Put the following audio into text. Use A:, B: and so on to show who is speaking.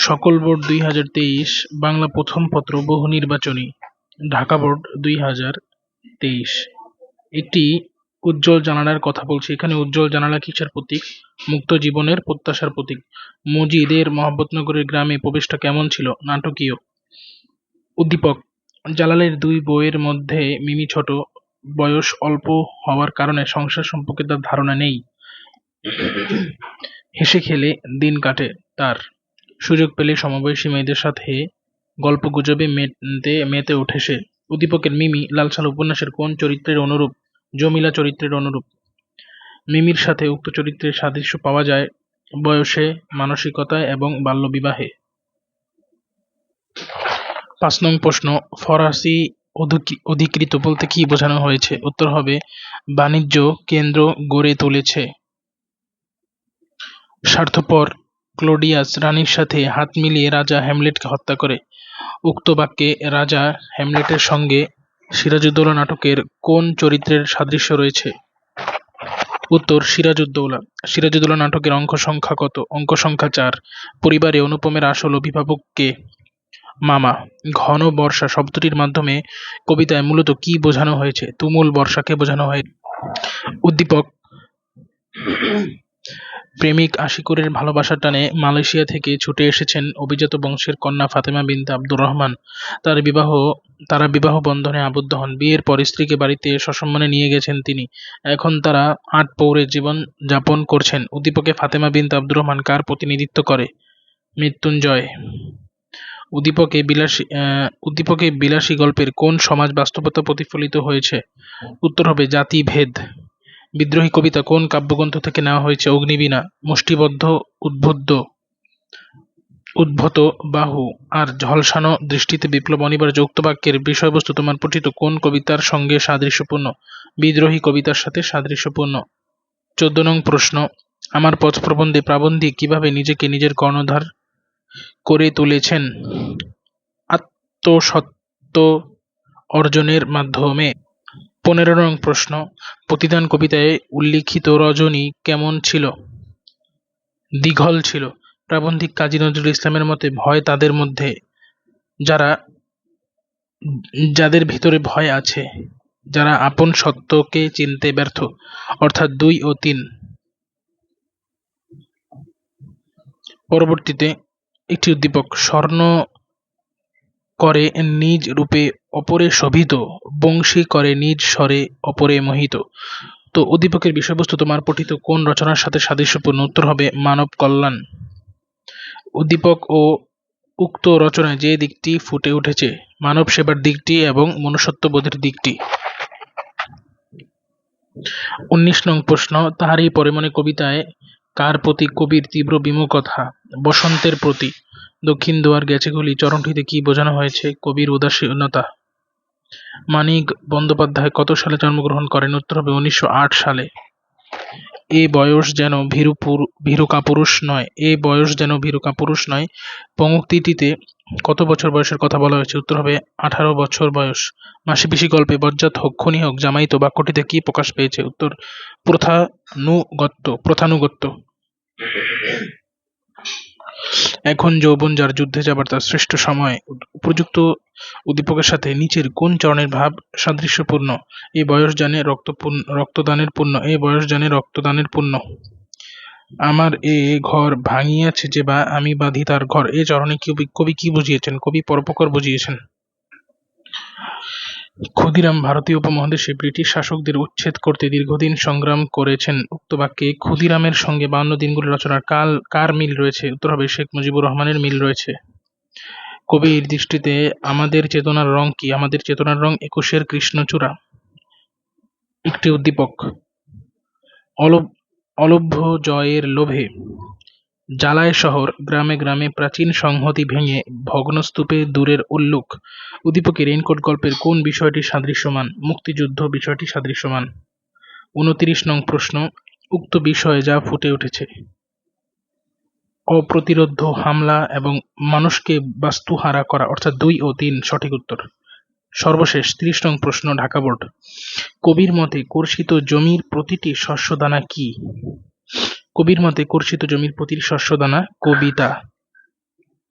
A: সকল বোর্ড দুই হাজার তেইশ, বাংলা প্রথম পত্র বহু নির্বাচনী, ঢাকা বোর্ড দুই হাজার তেইশ। একটি উজ্জ্বল জানালার কথা বলছি। এখানে উজ্জ্বল জানালা কিসের প্রতীক? মুক্ত জীবনের প্রত্যাশার প্রতীক। মজিদের মহব্বতনগরের গ্রামে প্রবেশটা কেমন ছিল? নাটকীয়। উদ্দীপক, জালালের দুই বইয়ের মধ্যে মিমি ছোট, বয়স অল্প হওয়ার কারণে সংসার সম্পর্কে তার ধারণা নেই। হেসে খেলে দিন কাটে তার। সুযোগ পেলে সমবয়সী মেয়েদের সাথে গল্পগুজবে মেতে মেতে ওঠে সে। উদ্দীপকের মিমি লালসাল উপন্যাসের কোন চরিত্রের অনুরূপ? জমিলা চরিত্রের অনুরূপ। মিমির সাথে উক্ত চরিত্রের সাদৃশ্য পাওয়া যায় বয়সে, মানসিকতায় এবং বাল্যবিবাহে। পাঁচ নং প্রশ্ন, ফরাসি অধিকৃ- অধিকৃত বলতে কি বোঝানো হয়েছে? উত্তর হবে, বাণিজ্য কেন্দ্র গড়ে তুলেছে। স্বার্থপর ক্লোডিয়াস রানীর সাথে হাত মিলিয়ে রাজা হ্যামলেটকে হত্যা করে। উক্ত বাক্যে রাজা হ্যামলেটের সঙ্গে সিরাজউদ্দৌলা নাটকের কোন চরিত্রের সাদৃশ্য রয়েছে? উত্তর, সিরাজউদ্দৌলা। সিরাজউদ্দৌলা নাটকের অঙ্ক সংখ্যা কত? অঙ্ক সংখ্যা চার। পরিবারে অনুপমের আসল অভিভাবক কে মামা। ঘন বর্ষা শব্দটির মাধ্যমে কবিতায় মূলত কি বোঝানো হয়েছে? তুমুল বর্ষাকে বোঝানো হয়। উদ্দীপক প্রেমিক আশিকুরের ভালোবাসার টানে মালয়েশিয়া থেকে ছুটে এসেছেন অভিজাত বংশের কন্যা ফাতেমা বিনতে আব্দুর রহমান। তার বিবাহ, তারা বিবাহ বন্ধনে আবদ্ধ হন। বিয়ের পর স্ত্রীকে বাড়িতে সসম্মানে নিয়ে গেছেন তিনি। এখন তারা আট পৌরে জীবন যাপন করছেন। উদ্দীপকে ফাতেমা বিনতে আব্দুর রহমান কার প্রতিনিধিত্ব করে? মৃত্যুঞ্জয়। উদ্দীপকে বিলাসী উদ্দীপকে বিলাসী গল্পের কোন সমাজ বাস্তবতা প্রতিফলিত হয়েছে? উত্তর হবে জাতিভেদ। বিদ্রোহী কবিতা কোন কাব্যগ্রন্থ থেকে নেওয়া হয়েছে? অগ্নিবীণা, মুষ্টিবদ্ধ, উদ্বুদ্ধ, উদ্ভূত, বাহু আর ঝলসানো দৃষ্টিতে বিপ্লব অনিবার্য উক্ত বাক্যের বিষয়বস্তু তোমার পঠিত কোন কবিতার সঙ্গে সাদৃশ্যপূর্ণ? বিদ্রোহী কবিতার সাথে সাদৃশ্যপূর্ণ। চোদ্দ নং প্রশ্ন, আমার পথ প্রবন্ধে প্রাবন্ধিক কীভাবে নিজেকে নিজের কর্ণধার করে তুলেছেন? আত্মসত্ত্ব অর্জনের মাধ্যমে পনেরো নং প্রশ্ন। প্রতিদান কবিতায় উল্লিখিত রজনী কেমন ছিল? দীঘল ছিল। প্রাবন্ধিক কাজী নজরুল ইসলামের মতে ভয় তাদের মধ্যে। যারা, যাদের ভিতরে ভয় আছে, যারা আপন সত্যকে চিনতে ব্যর্থ। অর্থাৎ দুই ও তিন। পরবর্তীতে একটি উদ্দীপক, স্বর্ণ করে নিজ রূপে অপরে শোভিত, বংশী করে নিজ স্বরে অপরে মোহিত। তো উদ্দীপকের বিষয়বস্তু তোমার পঠিত কোন রচনার সাথে সাদৃশ্যপূর্ণ? উত্তর হবে, মানব কল্যাণ। উদ্দীপক ও উক্ত রচনায় যে দিকটি ফুটে উঠেছে, মানব সেবার দিকটি এবং মনুষ্যত্ববোধের দিকটি। উনিশ নং প্রশ্ন, তাহারই পরে মনে কবিতায়, কার প্রতি কবির তীব্র বিমুখতা? বসন্তের প্রতি। দক্ষিণ দুয়ার গেছে গুলি, চরণটিতে কি বোঝানো হয়েছে? কবির উদাসীনতা। মানিক বন্দ্যোপাধ্যায় কত সালে জন্মগ্রহণ করেন? উত্তর হবে উনিশশো আট সালে। এ বয়স যেন ভীরু পুরু- ভীরু কাপুরুষ নয়। এ বয়স যেন ভীরু কাপুরুষ নয়। পঙ্ক্তিটিতে কত বছর বয়সের কথা বলা হয়েছে? উত্তর হবে আঠারো বছর বয়স। মাসি পিসি গল্পে বজ্জাত হোক, খুনি হোক জামাইতো বাক্যটিতে কি প্রকাশ পেয়েছে? উত্তর প্রথানুগত্য প্রথানুগত্য এখন যৌবন যার যুদ্ধে যাবার তার শ্রেষ্ঠ সময়। উপযুক্ত উদ্দীপকের সাথে নিচের কোন চরণের ভাব সাদৃশ্যপূর্ণ? এই বয়স জানে রক্ত রক্তদানের পূর্ণ এই বয়স জানে রক্তদানের পূর্ণ। আমার এ ঘর ভাঙিয়াছে যে বা আমি বাঁধি তার ঘর। এ চরণে কবি কবি কি বুঝিয়েছেন? কবি পরোপকার বুঝিয়েছেন। ক্ষুদিরাম ভারতীয় উপমহাদেশে ব্রিটিশ শাসকদের উচ্ছেদ করতে দীর্ঘদিন সংগ্রাম করেছেন। উক্ত বাক্যে ক্ষুদিরামের সঙ্গে বান্ন দিনগুলি রচনার কাল, কার মিল রয়েছে? উত্তর হবে শেখ মুজিবুর রহমানের মিল রয়েছে। কবির দৃষ্টিতে আমাদের চেতনার রং কি? আমাদের চেতনার রং একুশের কৃষ্ণচূড়া। একটি উদ্দীপক। অলভ, অলভ্য জয়ের লোভে জ্বালায় শহর, গ্রামে গ্রামে প্রাচীন সংহতি ভেঙে ভগ্নস্তূপে দূরের উল্লুক উদ্দীপকের রেইনকোট গল্পের কোন বিষয়টি সাদৃশ্যমান? মুক্তিযুদ্ধ বিষয়টি সাদৃশ্যমান? উনতিরিশ নং প্রশ্ন, উক্ত বিষয়ে যা ফুটে উঠেছে। অপ্রতিরোধ্য হামলা এবং মানুষকে বাস্তুহারা করা, অর্থাৎ দুই ও তিন, সঠিক উত্তর। সর্বশেষ ত্রিশ নং প্রশ্ন, ঢাকা বোর্ড। কবির মতে কর্ষিত জমির প্রতিটি শস্যদানা কি? কবির মতে কর্ষিত জমির প্রতি শস্যদানা কবিতা।